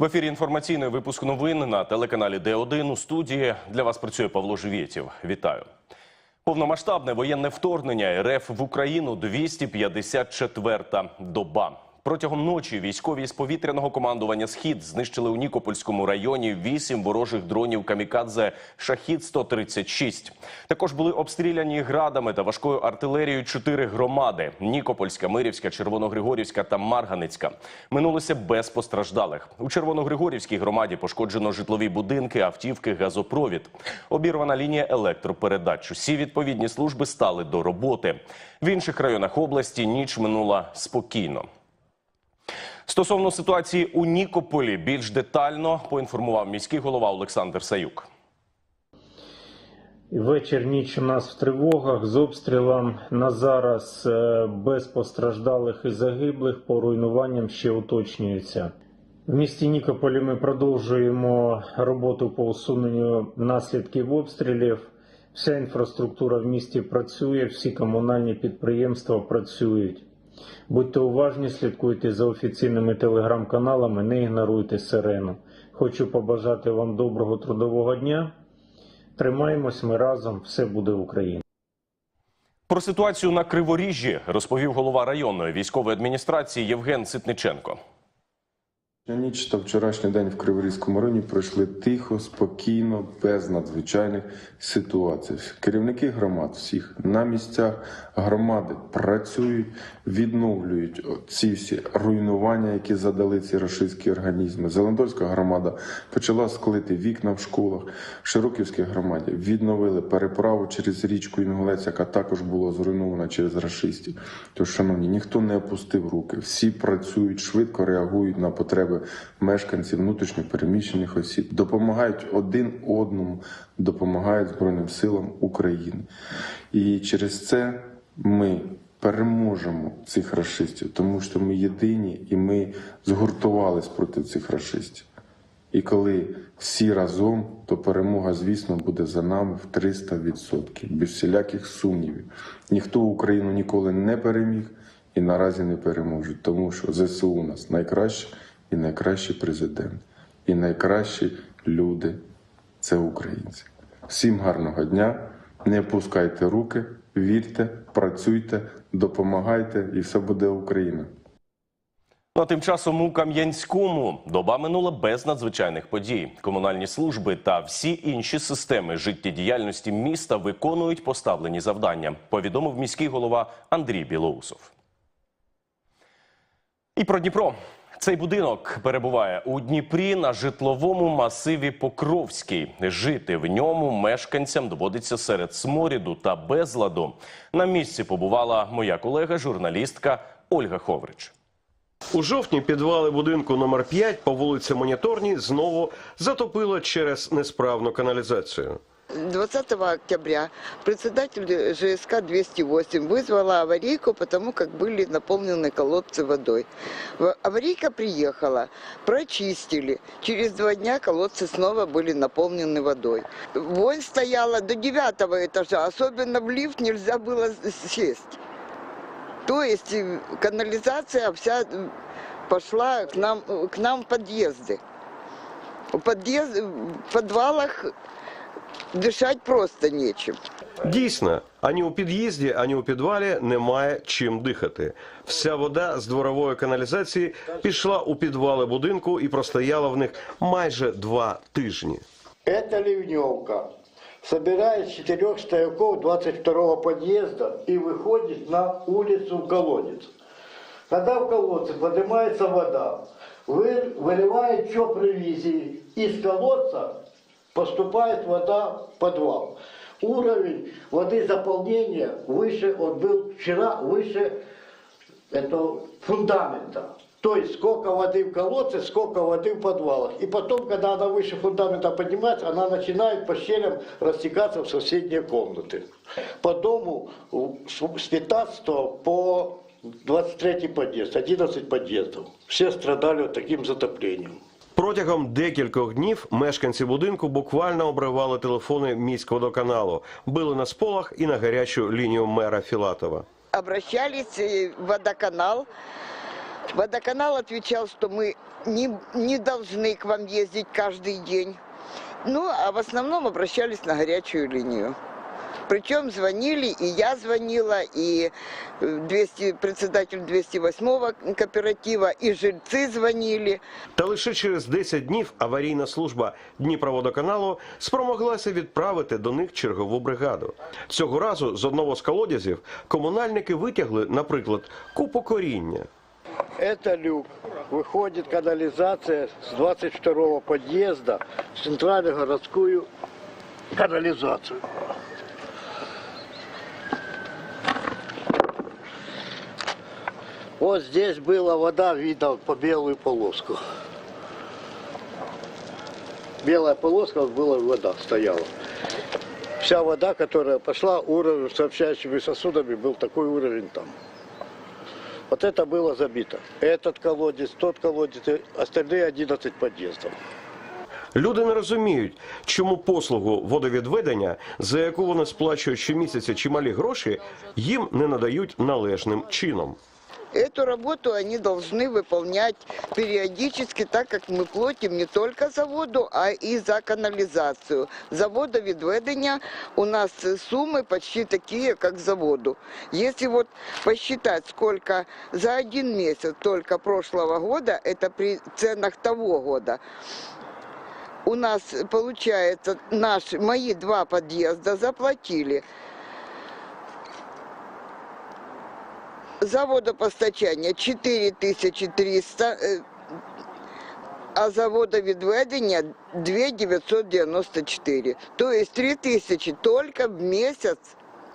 В ефірі інформаційний випуск новин на телеканалі Д1 у студії. Для вас працює Павло Живєтєв. Вітаю. Повномасштабне воєнне вторгнення РФ в Україну 254-та доба. Протягом ночі військові з повітряного командування Схід знищили у Нікопольському районі вісім ворожих дронів камікадзе Шахід 136 Також були обстріляні градами та важкою артилерією чотири громади: Нікопольська, Мирівська, Червоногригорівська та Марганицька. Минулося без постраждалих. У Червоногригорівській громаді пошкоджено житлові будинки, автівки, газопровід. Обірвана лінія електропередач. Усі відповідні служби стали до роботи. В інших районах області ніч минула спокійно. Стосовно ситуації у Нікополі більш детально поінформував міський голова Олександр Саюк. Вечір ніч у нас в тривогах з обстрілом. На зараз е, без постраждалих і загиблих по руйнуванням ще уточнюється. В місті Нікополі ми продовжуємо роботу по усуненню наслідків обстрілів. Вся інфраструктура в місті працює, всі комунальні підприємства працюють. Будьте уважні, слідкуйте за офіційними телеграм-каналами, не ігноруйте сирену. Хочу побажати вам доброго трудового дня. Тримаємось ми разом, все буде Україна. Про ситуацію на Криворіжжі розповів голова районної військової адміністрації Євген Ситниченко. Ніч та вчорашній день в Криворізькому районі пройшли тихо, спокійно, без надзвичайних ситуацій. Керівники громад всіх на місцях громади працюють, відновлюють ці всі руйнування, які задали ці рашистські організми. Зеландольська громада почала склити вікна в школах. В Широківській громаді відновили переправу через річку Інгулець, яка також була зруйнована через рашистів. Тож, шановні, ніхто не опустив руки. Всі працюють швидко, реагують на потреби мешканців внутрішньо переміщених осіб, допомагають один одному, допомагають Збройним силам України. І через це ми переможемо цих расистів, тому що ми єдині і ми згуртувались проти цих расистів. І коли всі разом, то перемога, звісно, буде за нами в 300%, без всіляких сумнівів. Ніхто Україну ніколи не переміг і наразі не переможе, тому що ЗСУ у нас найкраще і найкращий президент, і найкращі люди це українці. Всім гарного дня, не опускайте руки, вірте, працюйте, допомагайте, і все буде Україна. Ну, а тим часом у Кам'янському доба минула без надзвичайних подій. Комунальні служби та всі інші системи життєдіяльності міста виконують поставлені завдання. Повідомив міський голова Андрій Білоусов. І про Дніпро. Цей будинок перебуває у Дніпрі на житловому масиві Покровський. Жити в ньому мешканцям доводиться серед сморіду та безладу. На місці побувала моя колега, журналістка Ольга Ховрич. У жовтні підвали будинку номер 5 по вулиці Моніторній знову затопило через несправну каналізацію. 20 октября председатель ЖСК 208 вызвала аварийку, потому как были наполнены колодцы водой. Аварийка приехала, прочистили. Через два дня колодцы снова были наполнены водой. Вонь стояла до девятого этажа, особенно в лифт нельзя было сесть. То есть э, канализация вся э, пошла к нам, э, к нам в подъезды. В, подъезд, в подвалах дышать просто нечем. Дійсно, ані у під'їзді, ані у підвалі немає чим дихати. Вся вода з дворової каналізації пішла у підвали будинку і простояла в них майже два тижні. Это ливневка. Собирает с четырех стояков 22 подъезда и выходит на улицу в колодец. Когда в колодце поднимается вода, вы, выливает что провизии. Из колодца поступает вода в подвал. Уровень воды заполнения выше, он был вчера выше этого фундамента. То есть сколько воды в колодце, сколько воды в подвалах. И потом, когда она выше фундамента поднимается, она начинает по щелям растекаться в соседние комнаты. По дому с с 15 по 23 подъезд, 11 подъездов. Все страдали вот таким затоплением. Протягом декількох днів мешканці будинку буквально обривали телефони міськводоканалу, били на сполох і на гарячу лінію мера Філатова. Обращались э, в водоканал, Водоканал отвечал, что мы не, не должны к вам ездить каждый день. Ну, а в основном обращались на горячую линию. Причем звонили, и я звонила, и э, 200, председатель 208-го кооператива, и жильцы звонили. Та лише через 10 днів аварійна служба Дніпроводоканалу спромоглася відправити до них чергову бригаду. Цього разу з одного з колодязів комунальники витягли, наприклад, купу коріння. Это люк. Выходит канализация с 22 подъезда в центральную городскую канализацию. Вот здесь была вода, видно по белую полоску. Белая полоска, вот была вода, стояла. Вся вода, которая пошла, уровень сообщающими сосудами был такой уровень там. Вот это было забито. Этот колодец, тот колодец, и остальные 11 подъездов. Люди не розуміють, чому послугу водовідведення, за яку вони сплачують щомісяця чималі гроші, їм не надають належним чином. Эту работу они должны выполнять периодически, так как мы платим не только за воду, а и за канализацию. За водовідведення у нас суммы почти такие, как за воду. Если вот посчитать, сколько за один месяц только прошлого года, это при ценах того года, у нас получается наши, мои два подъезда заплатили за водопостачання 4300, е, а за водовідведення 2994. То есть 3000 только в месяц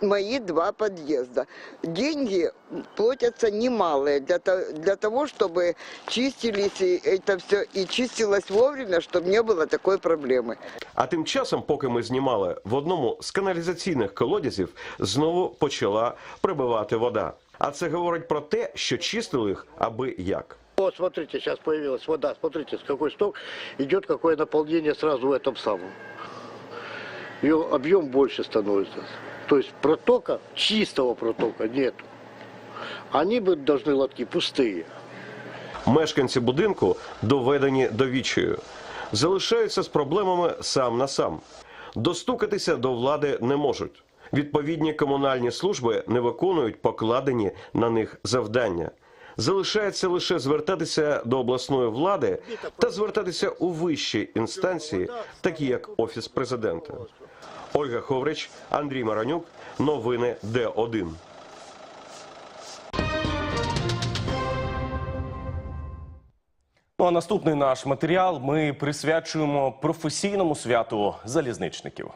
мои два подъезда. Деньги платятся немалые для, то- для того, чтобы чистились и это все и чистилось вовремя, чтобы не было такой проблемы. А тим часом, поки ми знімали, в одному з каналізаційних колодязів знову почала прибивати вода. А це говорить про те, що чистили їх аби як. Вот смотрите, сейчас появилась вода. Смотрите, с какой сток идет какое наполнение сразу в этом самом. Ее объем больше становится. То есть протока, чистого протока нет. Они бы должны лотки пустые. Мешканці будинку доведені до відчаю. Залишаються з проблемами сам на сам. Достукатися до влади не можуть. Відповідні комунальні служби не виконують покладені на них завдання. Залишається лише звертатися до обласної влади та звертатися у вищі інстанції, такі як Офіс президента. Ольга Ховрич, Андрій Маранюк. Новини Д1. Ну а наступний наш матеріал ми присвячуємо професійному святу залізничників.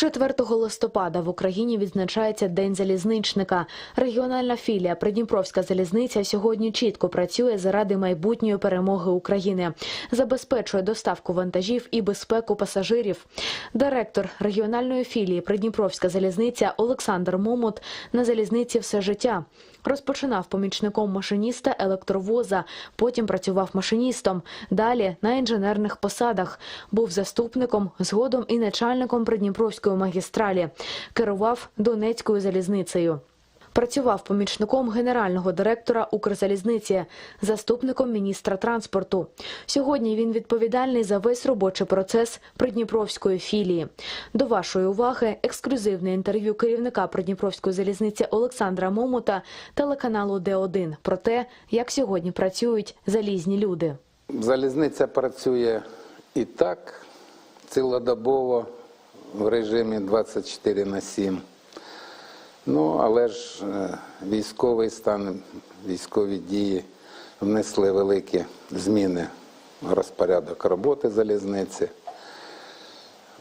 4 листопада в Україні відзначається День залізничника. Регіональна філія Придніпровська залізниця сьогодні чітко працює заради майбутньої перемоги України, забезпечує доставку вантажів і безпеку пасажирів. Директор регіональної філії Придніпровська залізниця Олександр Момот на залізниці все життя. Розпочинав помічником машиніста електровоза, потім працював машиністом. Далі на інженерних посадах був заступником, згодом і начальником Придніпровської магістралі. Керував Донецькою залізницею. Працював помічником генерального директора Укрзалізниці, заступником міністра транспорту. Сьогодні він відповідальний за весь робочий процес Придніпровської філії. До вашої уваги ексклюзивне інтерв'ю керівника Придніпровської залізниці Олександра Момота телеканалу Д1 про те, як сьогодні працюють залізні люди. Залізниця працює і так цілодобово в режимі 24 на 7. Ну, але ж е, військовий стан, військові дії внесли великі зміни в розпорядок роботи залізниці.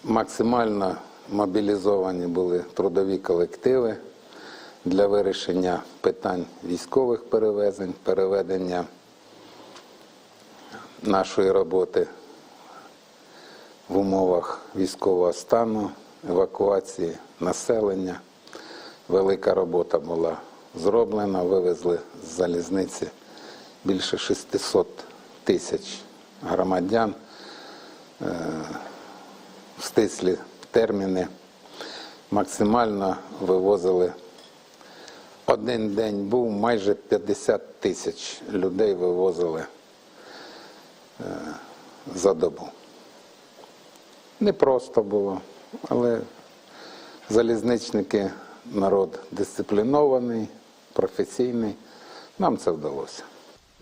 Максимально мобілізовані були трудові колективи для вирішення питань військових перевезень, переведення нашої роботи в умовах військового стану, евакуації населення. Велика робота була зроблена, вивезли з залізниці більше 600 тисяч громадян е, в стислі терміни. Максимально вивозили один день був, майже 50 тисяч людей вивозили е, за добу. Не просто було, але залізничники народ дисциплінований, професійний. Нам це вдалося.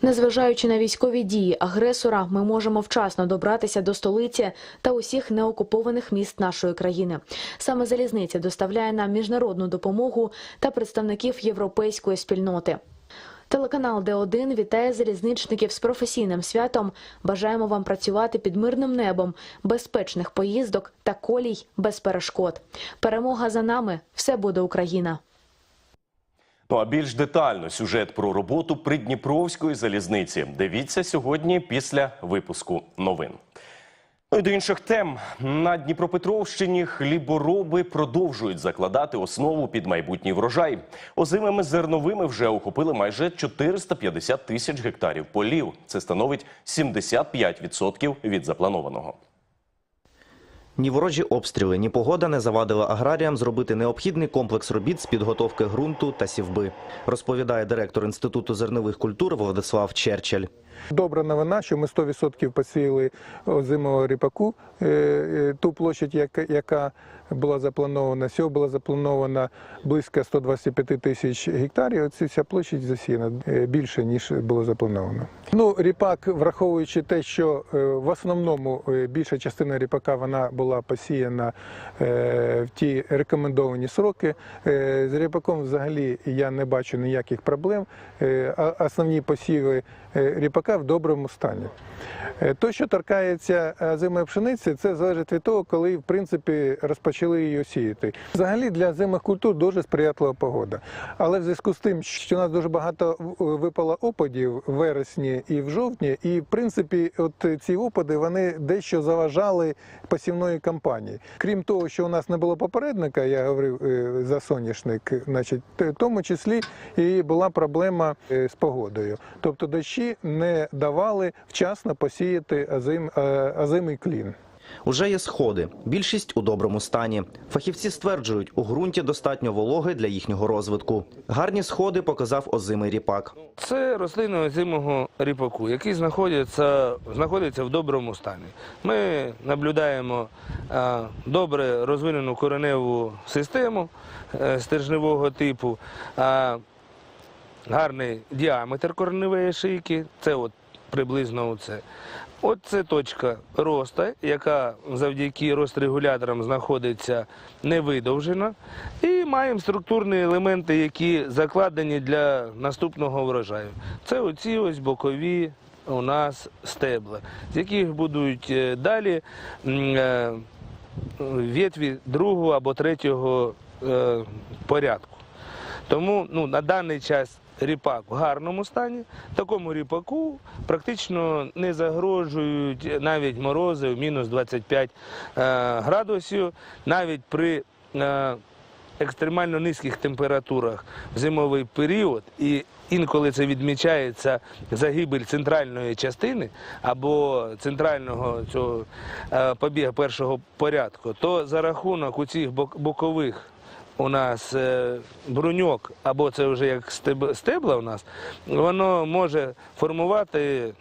Незважаючи на військові дії агресора, ми можемо вчасно добратися до столиці та усіх неокупованих міст нашої країни. Саме залізниця доставляє нам міжнародну допомогу та представників європейської спільноти. Телеканал Д1 вітає залізничників з професійним святом. Бажаємо вам працювати під мирним небом, безпечних поїздок та колій без перешкод. Перемога за нами. Все буде Україна. Ну а більш детально сюжет про роботу Придніпровської залізниці. Дивіться сьогодні після випуску новин. Ну і до інших тем на Дніпропетровщині хлібороби продовжують закладати основу під майбутній врожай. Озимими зерновими вже охопили майже 450 тисяч гектарів полів. Це становить 75% від запланованого. Ні ворожі обстріли, ні погода не завадила аграріям зробити необхідний комплекс робіт з підготовки ґрунту та сівби, розповідає директор Інституту зернових культур Владислав Черчель. Добра новина, що ми 100% посіяли озимого ріпаку. Е, е, Ту площадь, яка- була запланована, всього було заплановано близько 125 тисяч гектарів. Оці вся площадь засіяна е, більше, ніж було заплановано. Ну, ріпак, враховуючи те, що е, в основному е, більша частина ріпака вона була посіяна в ті рекомендовані сроки. З ріпаком взагалі я не бачу ніяких проблем. Основні посіви ріпака в доброму стані. То, що торкається зимої пшениці, це залежить від того, коли в принципі розпочали її сіяти. Взагалі для зимих культур дуже сприятлива погода. Але в зв'язку з тим, що у нас дуже багато випало опадів в вересні і в жовтні, і в принципі, от ці опади вони дещо заважали посівної кампанії. Крім того, що у нас не було попередника, я говорив е, за соняшник, значить, в тому числі і була проблема е, з погодою. Тобто дощі не давали вчасно посіяти озим, е, озимий клін. Уже є сходи, більшість у доброму стані. Фахівці стверджують, у ґрунті достатньо вологи для їхнього розвитку. Гарні сходи показав озимий ріпак. Це рослини озимого ріпаку, які знаходяться, знаходяться в доброму стані. Ми наблюдаємо добре розвинену кореневу систему е, стержневого типу, гарний діаметр кореневої шийки. Це от приблизно оце. От це точка росту, яка завдяки рострегуляторам знаходиться невидовжена. І маємо структурні елементи, які закладені для наступного врожаю. Це оці ось бокові у нас стебла, з яких будуть е, далі е, ветві другого або третього е, порядку. Тому ну, на даний час ріпак в гарному стані. Такому ріпаку практично не загрожують навіть морози в мінус 25 е, градусів, навіть при е, екстремально низьких температурах в зимовий період. І інколи це відмічається загибель центральної частини або центрального цього е, побіга першого порядку, то за рахунок у цих бокових у нас е, бруньок, або це вже як стеб- стебла у нас, воно може формувати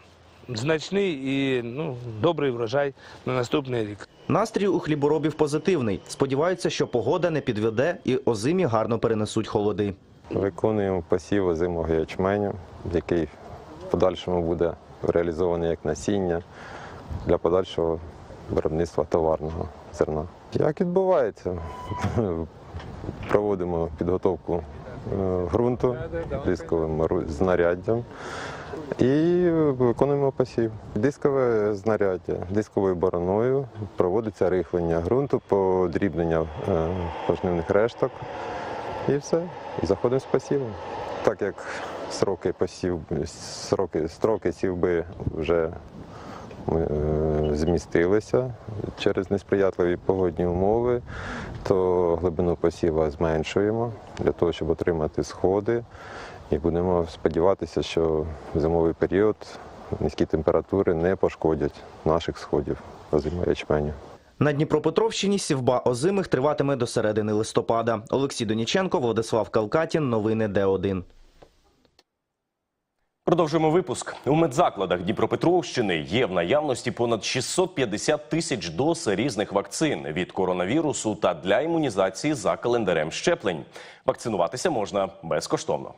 значний і ну, добрий врожай на наступний рік. Настрій у хліборобів позитивний. Сподіваються, що погода не підведе і озимі гарно перенесуть холоди. Виконуємо посів озимого ячменю, який в подальшому буде реалізований як насіння для подальшого виробництва товарного зерна. Як відбувається? Проводимо підготовку е, ґрунту дисковим знаряддям і виконуємо посів. Дискове знаряддя дисковою бороною проводиться рихлення ґрунту, подрібнення е, пожнивних решток. І все. І заходимо з посівом. Так як сроки посів, сроки, строки сівби вже змістилися через несприятливі погодні умови, то глибину посіва зменшуємо для того, щоб отримати сходи. І будемо сподіватися, що в зимовий період низькі температури не пошкодять наших сходів озимого ячменю. На Дніпропетровщині сівба озимих триватиме до середини листопада. Олексій Доніченко, Владислав Калкатін. Новини Д1. Продовжуємо випуск. У медзакладах Дніпропетровщини є в наявності понад 650 тисяч доз різних вакцин від коронавірусу та для імунізації за календарем щеплень. Вакцинуватися можна безкоштовно.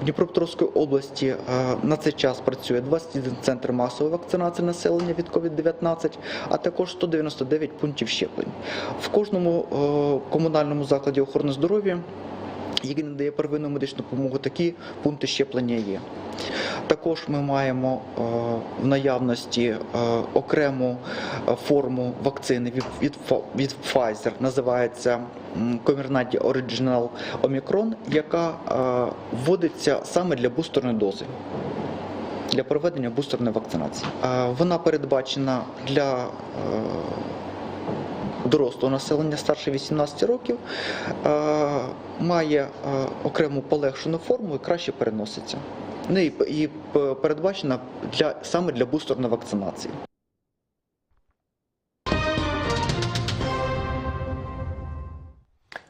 В Дніпропетровській області е, на цей час працює 21 центр масової вакцинації населення від COVID-19, а також 199 пунктів щеплень. В кожному е, комунальному закладі охорони здоров'я, який надає первинну медичну допомогу, такі пункти щеплення є. Також ми маємо е, в наявності е, окрему е, форму вакцини від, Pfizer, називається Comirnaty Original Omicron, яка вводиться саме для бустерної дози. Для проведення бустерної вакцинації. Вона передбачена для дорослого населення старше 18 років, е, має е, окрему полегшену форму і краще переноситься. Ну і, передбачена для саме для бустерної вакцинації.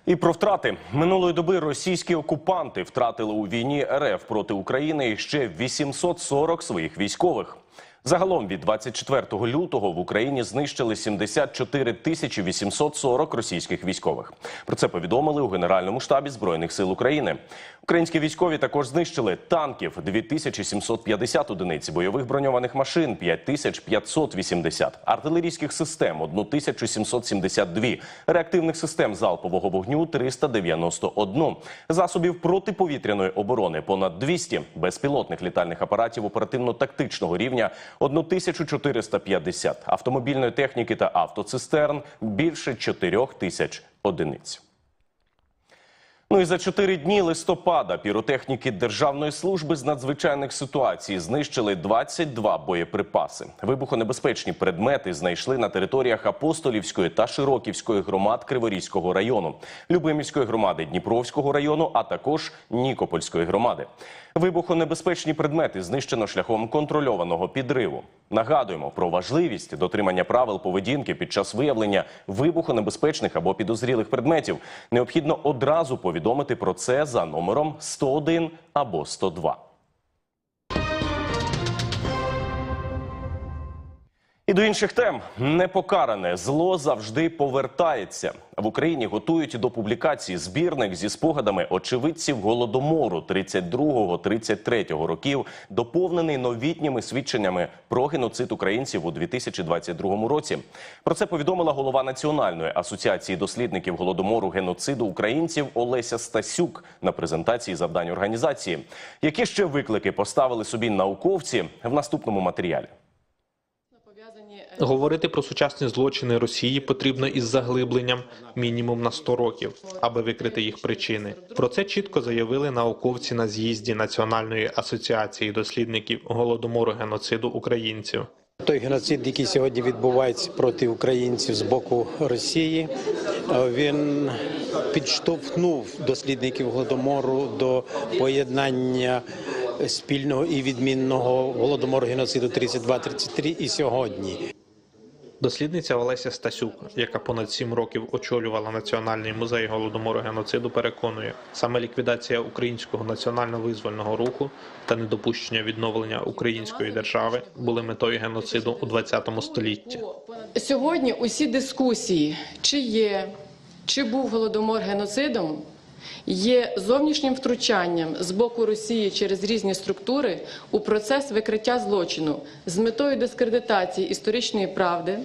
І про втрати минулої доби російські окупанти втратили у війні РФ проти України ще 840 своїх військових. Загалом від 24 лютого в Україні знищили 74 тисячі 840 російських військових. Про це повідомили у Генеральному штабі збройних сил України. Українські військові також знищили танків 2750 одиниць, бойових броньованих машин 5580, артилерійських систем 1772, реактивних систем залпового вогню 391, засобів протиповітряної оборони понад 200, безпілотних літальних апаратів оперативно-тактичного рівня 1450, автомобільної техніки та автоцистерн більше 4 тисяч одиниць. Ну і за чотири дні листопада піротехніки Державної служби з надзвичайних ситуацій знищили 22 боєприпаси. Вибухонебезпечні предмети знайшли на територіях Апостолівської та Широківської громад Криворізького району, Любимівської громади Дніпровського району, а також Нікопольської громади. Вибухонебезпечні предмети знищено шляхом контрольованого підриву. Нагадуємо про важливість дотримання правил поведінки під час виявлення вибухонебезпечних або підозрілих предметів. Необхідно одразу повідомити про це за номером 101 або 102. І до інших тем непокаране зло завжди повертається. В Україні готують до публікації збірник зі спогадами очевидців голодомору 32-33 років, доповнений новітніми свідченнями про геноцид українців у 2022 році. Про це повідомила голова Національної асоціації дослідників голодомору геноциду українців Олеся Стасюк на презентації завдань організації. Які ще виклики поставили собі науковці в наступному матеріалі? Говорити про сучасні злочини Росії потрібно із заглибленням мінімум на 100 років, аби викрити їх причини. Про це чітко заявили науковці на з'їзді Національної асоціації дослідників голодомору геноциду українців. Той геноцид, який сьогодні відбувається проти українців з боку Росії, він підштовхнув дослідників голодомору до поєднання спільного і відмінного голодомору геноциду 32-33 і сьогодні. Дослідниця Олеся Стасюк, яка понад сім років очолювала Національний музей голодомору геноциду, переконує, саме ліквідація українського національно-визвольного руху та недопущення відновлення української держави були метою геноциду у ХХ столітті. Сьогодні усі дискусії, чи є, чи був голодомор геноцидом, є зовнішнім втручанням з боку Росії через різні структури у процес викриття злочину з метою дискредитації історичної правди,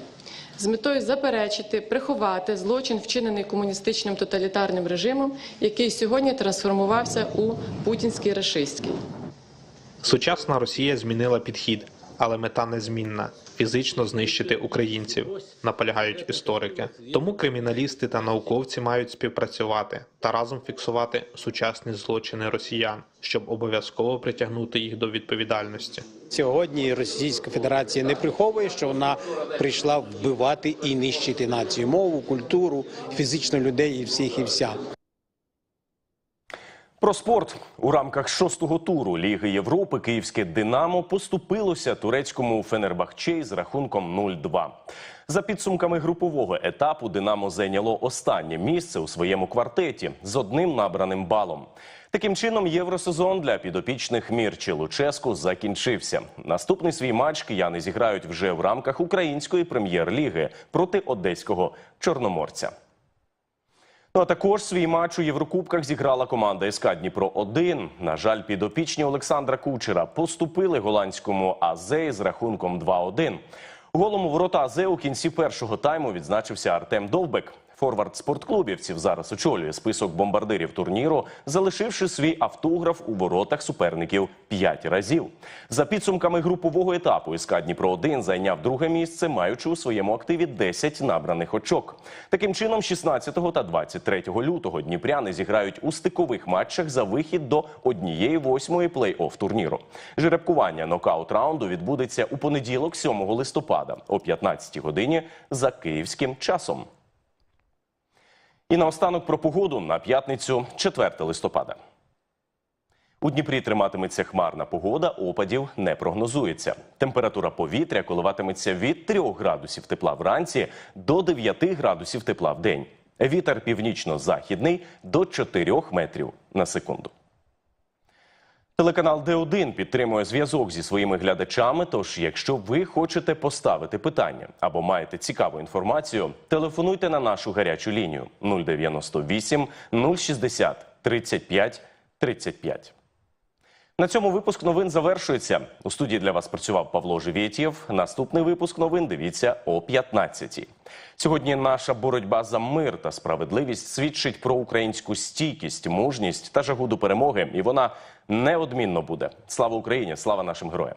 з метою заперечити, приховати злочин, вчинений комуністичним тоталітарним режимом, який сьогодні трансформувався у путінський рашистський. Сучасна Росія змінила підхід, але мета незмінна фізично знищити українців, наполягають історики. Тому криміналісти та науковці мають співпрацювати та разом фіксувати сучасні злочини росіян, щоб обов'язково притягнути їх до відповідальності. Сьогодні Російська Федерація не приховує, що вона прийшла вбивати і нищити націю, мову, культуру, фізично людей і всіх і вся. Про спорт у рамках шостого туру Ліги Європи київське Динамо поступилося турецькому Фенербахче з рахунком 0-2. За підсумками групового етапу Динамо зайняло останнє місце у своєму квартеті з одним набраним балом. Таким чином, євросезон для підопічних Мірчі Луческу закінчився. Наступний свій матч кияни зіграють вже в рамках української прем'єр-ліги проти одеського чорноморця. Ну а також свій матч у Єврокубках зіграла команда СК Дніпро 1 На жаль, підопічні Олександра Кучера поступили голландському АЗ з рахунком 2-1. Голом у ворота АЗ у кінці першого тайму відзначився Артем Довбек. Форвард спортклубівців зараз очолює список бомбардирів турніру, залишивши свій автограф у воротах суперників п'ять разів. За підсумками групового етапу СК Дніпро 1 зайняв друге місце, маючи у своєму активі 10 набраних очок. Таким чином, 16 та 23 лютого дніпряни зіграють у стикових матчах за вихід до однієї восьмої плей-офф турніру. Жеребкування нокаут раунду відбудеться у понеділок, 7 листопада, о 15 годині за київським часом. І наостанок про погоду на п'ятницю, 4 листопада. У Дніпрі триматиметься хмарна погода, опадів не прогнозується. Температура повітря коливатиметься від 3 градусів тепла вранці до 9 градусів тепла в день. Вітер північно-західний до 4 метрів на секунду. Телеканал Д1 підтримує зв'язок зі своїми глядачами. Тож, якщо ви хочете поставити питання або маєте цікаву інформацію, телефонуйте на нашу гарячу лінію 098 060 35 35. На цьому випуск новин завершується. У студії для вас працював Павло Живєтєв. Наступний випуск новин дивіться о 15 Сьогодні наша боротьба за мир та справедливість свідчить про українську стійкість, мужність та жагу до перемоги. І вона неодмінно буде. Слава Україні! Слава нашим героям!